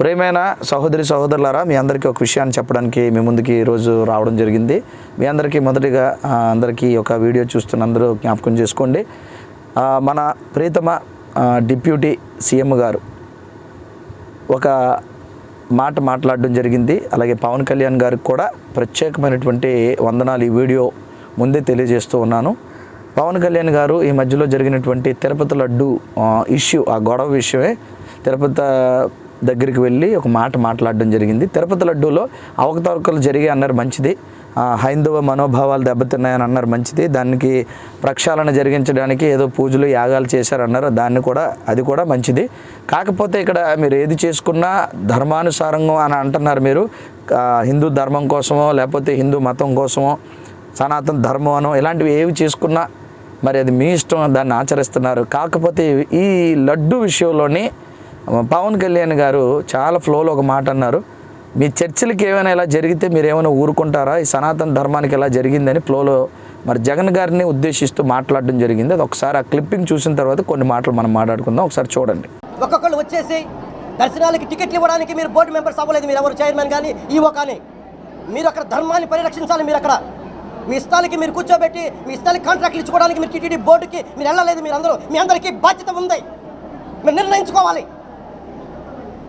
ప్రేమైన సహోదరి సహోదరులారా మీ అందరికీ ఒక విషయాన్ని చెప్పడానికి మీ ముందుకి ఈరోజు రావడం జరిగింది. మీ అందరికీ మొదటిగా అందరికీ ఒక వీడియో చూస్తున్న అందరూ జ్ఞాపకం చేసుకోండి. మన ప్రీతమ డిప్యూటీ సీఎం గారు ఒక మాట మాట్లాడడం జరిగింది. అలాగే పవన్ కళ్యాణ్ గారికి కూడా ప్రత్యేకమైనటువంటి వందనాలు ఈ వీడియో ముందే తెలియజేస్తూ ఉన్నాను. పవన్ కళ్యాణ్ గారు ఈ మధ్యలో జరిగినటువంటి తిరుపతి లడ్డు ఇష్యూ ఆ గొడవ విషయమే తిరుపతి దగ్గరికి వెళ్ళి ఒక మాట మాట్లాడడం జరిగింది. తిరుపతి లడ్డూలో అవకతవకలు జరిగి అన్నారు మంచిది. హైందవ మనోభావాలు దెబ్బతిన్నాయని అన్నారు మంచిది. దానికి ప్రక్షాళన జరిగించడానికి ఏదో పూజలు యాగాలు చేశారన్నారు. దాన్ని కూడా అది కూడా మంచిది. కాకపోతే ఇక్కడ మీరు ఏది చేసుకున్నా ధర్మానుసారంగా అని అంటున్నారు మీరు. హిందూ ధర్మం కోసమో లేకపోతే హిందూ మతం కోసమో సనాతన ధర్మం అనో ఇలాంటివి ఏవి చేసుకున్నా మరి అది మీ ఇష్టం దాన్ని ఆచరిస్తున్నారు. కాకపోతే ఈ లడ్డు విషయంలోని పవన్ కళ్యాణ్ గారు చాలా ఫ్లోలో ఒక మాట అన్నారు. మీ చర్చిలకి ఏమైనా ఇలా జరిగితే మీరు ఏమైనా ఊరుకుంటారా? ఈ సనాతన ధర్మానికి ఇలా జరిగిందని ఫ్లోలో మరి జగన్ గారిని ఉద్దేశిస్తూ మాట్లాడడం జరిగింది. అది ఒకసారి ఆ క్లిప్పింగ్ చూసిన తర్వాత కొన్ని మాటలు మనం మాట్లాడుకుందాం. ఒకసారి చూడండి. ఒక్కొక్కరు వచ్చేసి దర్శనాలకి టికెట్లు ఇవ్వడానికి మీరు బోర్డు మెంబర్స్ అవ్వలేదు. మీరు ఎవరు చైర్మన్ కానీ ఈవో కానీ. మీరు అక్కడ ధర్మాన్ని పరిరక్షించాలి. మీరు అక్కడ మీ ఇష్టాలకి మీరు కూర్చోబెట్టి మీ ఇష్టాలకి కాంట్రాక్ట్లు ఇచ్చుకోవడానికి మీరు టీటీడీ బోర్డుకి మీరు వెళ్ళలేదు. మీరు అందరూ మీ అందరికీ బాధ్యత ఉంది. మీరు నిర్ణయించుకోవాలి.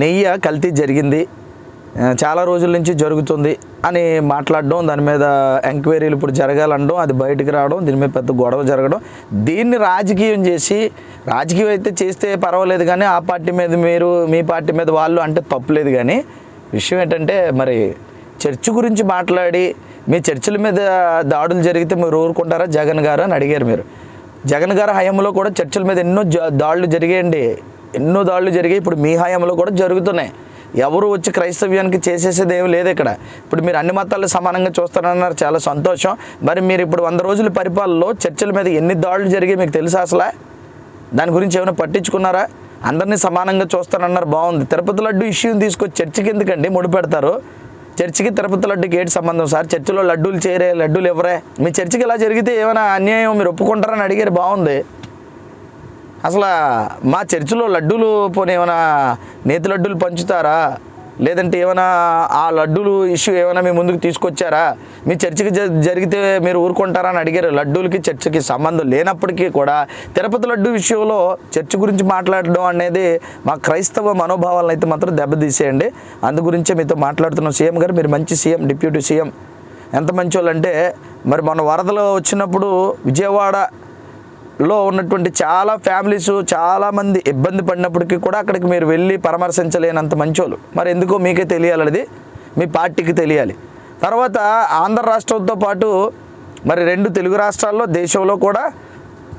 నెయ్యి కల్తీ జరిగింది. చాలా రోజుల నుంచి జరుగుతుంది అని మాట్లాడడం దాని మీద ఎంక్వైరీలు ఇప్పుడు జరగాలనడం అది బయటకు రావడం దీని మీద పెద్ద గొడవ జరగడం. దీన్ని రాజకీయం చేసి రాజకీయం అయితే చేస్తే పర్వాలేదు కానీ ఆ పార్టీ మీద మీరు మీ పార్టీ మీద వాళ్ళు అంటే తప్పులేదు కానీ విషయం ఏంటంటే మరి చర్చ్ గురించి మాట్లాడి మీ చర్చిల మీద దాడులు జరిగితే మీరు ఊరుకుంటారా? జగన్ గారు అని అడిగారు మీరు. జగన్ గారు హయాంలో కూడా చర్చిల మీద ఎన్నో దాడులు జరిగాయండి. ఎన్నో దాడులు జరిగాయి. ఇప్పుడు మీ హయాంలో కూడా జరుగుతున్నాయి. ఎవరు వచ్చి క్రైస్తవ్యానికి చేసేసేది ఏమి లేదు ఇక్కడ. ఇప్పుడు మీరు అన్ని మతాలు సమానంగా చూస్తారన్నారు. చాలా సంతోషం. మరి మీరు ఇప్పుడు వంద రోజుల పరిపాలనలో చర్చిల మీద ఎన్ని దాడులు జరిగాయి మీకు తెలుసా అసలు? దాని గురించి ఏమైనా పట్టించుకున్నారా? అందరినీ సమానంగా చూస్తారన్నారు. బాగుంది. తిరుపతి లడ్డు ఇష్యూని తీసుకొచ్చి చర్చికి ఎందుకండి ముడిపెడతారు చర్చికి తిరుపతి లడ్డుకి ఏంటి సంబంధం సార్? చర్చిలో లడ్డూలు చేరే లడ్డూలు ఎవరే? మీ చర్చికి ఇలా జరిగితే ఏమైనా అన్యాయం మీరు ఒప్పుకుంటారని అడిగారు. బాగుంది. అసలు మా చర్చిలో లడ్డూలు పోనీ ఏమైనా నేతి లడ్డూలు పంచుతారా? లేదంటే ఏమైనా ఆ లడ్డూలు ఇష్యూ ఏమైనా మీ ముందుకు తీసుకొచ్చారా? మీ చర్చికి జ- జరిగితే మీరు ఊరుకుంటారా అని అడిగారు. లడ్డూలకి చర్చికి సంబంధం లేనప్పటికీ కూడా తిరుపతి లడ్డు విషయంలో చర్చి గురించి మాట్లాడడం అనేది మా క్రైస్తవ మనోభావాలను అయితే మాత్రం దెబ్బతీసేయండి. అందు గురించే మీతో మాట్లాడుతున్నాం. సీఎం గారు మీరు మంచి సీఎం డిప్యూటీ సీఎం. ఎంత మంచి అంటే మరి మన వరదలు వచ్చినప్పుడు విజయవాడ లో ఉన్నటువంటి చాలా ఫ్యామిలీస్ చాలామంది ఇబ్బంది పడినప్పటికీ కూడా అక్కడికి మీరు వెళ్ళి పరామర్శించలేనంత మంచోళ్ళు. మరి ఎందుకో మీకే తెలియాలి మీ పార్టీకి తెలియాలి. తర్వాత ఆంధ్ర రాష్ట్రంతో పాటు మరి రెండు తెలుగు రాష్ట్రాల్లో దేశంలో కూడా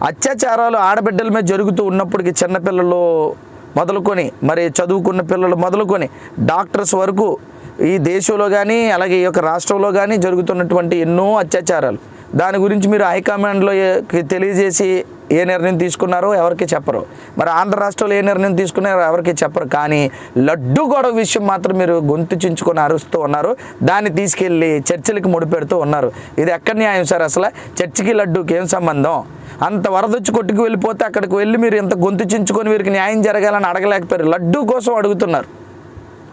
అత్యాచారాలు ఆడబిడ్డల మీద జరుగుతూ ఉన్నప్పటికీ చిన్నపిల్లలు మొదలుకొని మరి చదువుకున్న పిల్లలు మొదలుకొని డాక్టర్స్ వరకు ఈ దేశంలో కానీ అలాగే ఈ యొక్క రాష్ట్రంలో కానీ జరుగుతున్నటువంటి ఎన్నో అత్యాచారాలు. దాని గురించి మీరు హైకమాండ్లో తెలియజేసి ఏ నిర్ణయం తీసుకున్నారో ఎవరికి చెప్పరు. మరి ఆంధ్ర రాష్ట్రంలో ఏ నిర్ణయం తీసుకున్నారో ఎవరికి చెప్పరు. కానీ లడ్డు గొడవ విషయం మాత్రం మీరు గొంతు చించుకొని అరుస్తూ ఉన్నారు. దాన్ని తీసుకెళ్ళి చర్చలకు ముడిపెడుతూ ఉన్నారు. ఇది ఎక్కడ న్యాయం సార్ అసలు? చర్చికి లడ్డూకి ఏం సంబంధం? అంత వరదొచ్చి కొట్టుకు వెళ్ళిపోతే అక్కడికి వెళ్ళి మీరు ఇంత గొంతు చించుకొని వీరికి న్యాయం జరగాలని అడగలేకపోయారు. లడ్డు కోసం అడుగుతున్నారు.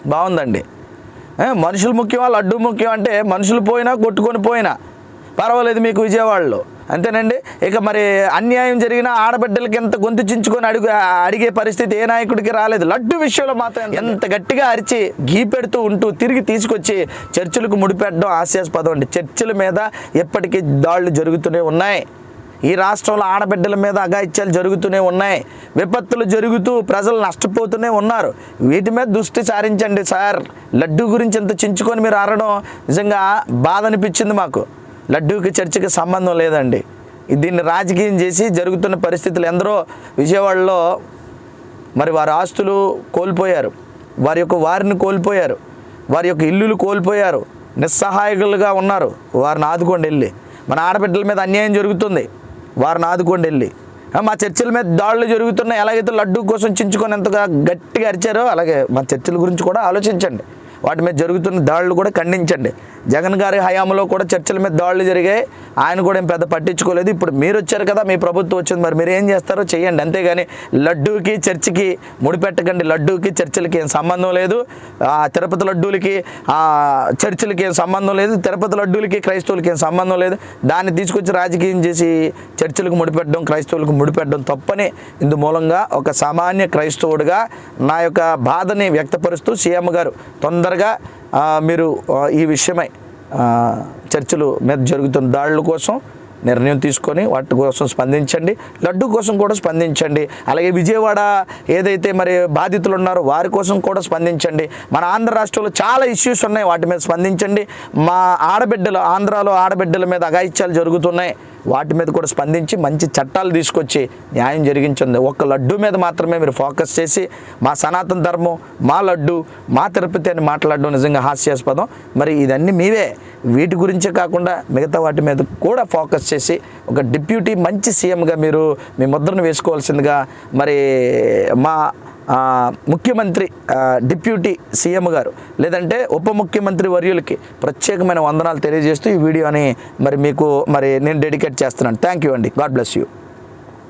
బాగుందండి. మనుషులు ముఖ్యమా? లడ్డు ముఖ్యం అంటే మనుషులు పోయినా కొట్టుకొని పోయినా. పర్వాలేదు మీకు విజయవాడలో. అంతేనండి? ఇక మరి అన్యాయం జరిగిన ఆడబిడ్డలకి ఎంత గొంతు చించుకొని అడుగు అడిగే పరిస్థితి ఏ నాయకుడికి రాలేదు. లడ్డు విషయంలో మాత్రం ఎంత గట్టిగా అరిచి గీ పెడుతూ ఉంటూ తిరిగి తీసుకొచ్చి చర్చిలకు ముడిపెట్టడం హాస్యాస్పదం అండి. చర్చిల మీద ఎప్పటికీ దాడులు జరుగుతూనే ఉన్నాయి. ఈ రాష్ట్రంలో ఆడబిడ్డల మీద అఘాయిత్యాలు జరుగుతూనే ఉన్నాయి. విపత్తులు జరుగుతూ ప్రజలు నష్టపోతూనే ఉన్నారు. వీటి మీద దృష్టి సారించండి సార్. లడ్డు గురించి ఇంత చించుకొని మీరు ఆరడం నిజంగా బాధ అనిపించింది మాకు. లడ్డూకి చర్చకి సంబంధం లేదండి. దీన్ని రాజకీయం చేసి జరుగుతున్న పరిస్థితులు ఎందరో విజయవాడలో మరి వారి ఆస్తులు కోల్పోయారు. వారి యొక్క వారిని కోల్పోయారు. వారి యొక్క ఇల్లులు కోల్పోయారు. నిస్సహాయకులుగా ఉన్నారు. వారిని ఆదుకోండి వెళ్ళి. మన ఆడబిడ్డల మీద అన్యాయం జరుగుతుంది. వారిని ఆదుకోండి వెళ్ళి. మా చర్చిల మీద దాడులు జరుగుతున్నాయి. ఎలాగైతే లడ్డు కోసం చించుకొని ఎంతగా గట్టిగా అరిచారో అలాగే మా చర్చిల గురించి కూడా ఆలోచించండి. వాటి మీద జరుగుతున్న దాడులు కూడా ఖండించండి. జగన్ గారి హయాంలో కూడా చర్చిల మీద దాడులు జరిగాయి. ఆయన కూడా ఏం పెద్ద పట్టించుకోలేదు. ఇప్పుడు మీరు వచ్చారు కదా మీ ప్రభుత్వం వచ్చింది. మరి మీరు ఏం చేస్తారో చేయండి అంతేగాని లడ్డూకి చర్చికి ముడిపెట్టకండి. లడ్డూకి చర్చిలకి ఏం సంబంధం లేదు. ఆ తిరుపతి లడ్డూలకి ఆ చర్చిలకి ఏం సంబంధం లేదు. తిరుపతి లడ్డూలకి క్రైస్తవులకి ఏం సంబంధం లేదు. దాన్ని తీసుకొచ్చి రాజకీయం చేసి చర్చిలకు ముడిపెట్టడం క్రైస్తవులకు ముడిపెట్టడం తప్పని ఇందు మూలంగా ఒక సామాన్య క్రైస్తవుడిగా నా యొక్క బాధని వ్యక్తపరుస్తూ సీఎం గారు తొందరగా ఆ, మీరు ఈ విషయమై చర్చలు మీద జరుగుతున్న దాడుల కోసం నిర్ణయం తీసుకొని వాటి కోసం స్పందించండి. లడ్డు కోసం కూడా స్పందించండి. అలాగే విజయవాడ ఏదైతే మరి బాధితులు ఉన్నారో వారి కోసం కూడా స్పందించండి. మన ఆంధ్ర రాష్ట్రంలో చాలా ఇష్యూస్ ఉన్నాయి. వాటి మీద స్పందించండి. మా ఆడబిడ్డలు ఆంధ్రాలో ఆడబిడ్డల మీద అఘాయిత్యాలు జరుగుతున్నాయి. వాటి మీద కూడా స్పందించి మంచి చట్టాలు తీసుకొచ్చి న్యాయం జరిగించింది. ఒక్క లడ్డు మీద మాత్రమే మీరు ఫోకస్ చేసి మా సనాతన ధర్మం మా లడ్డు మా తిరుపతి అని మాట్లాడడం నిజంగా హాస్యాస్పదం. మరి ఇదన్నీ మీవే. వీటి గురించే కాకుండా మిగతా వాటి మీద కూడా ఫోకస్ చేసి ఒక డిప్యూటీ మంచి సీఎంగా మీరు మీ ముద్రను వేసుకోవాల్సిందిగా మరి మా ముఖ్యమంత్రి డిప్యూటీ సీఎం గారు లేదంటే ఉప ముఖ్యమంత్రి వర్యులకి ప్రత్యేకమైన వందనాలు తెలియజేస్తూ ఈ వీడియోని మరి మీకు మరి నేను డెడికేట్ చేస్తున్నాను. థ్యాంక్ యూ అండి. God bless you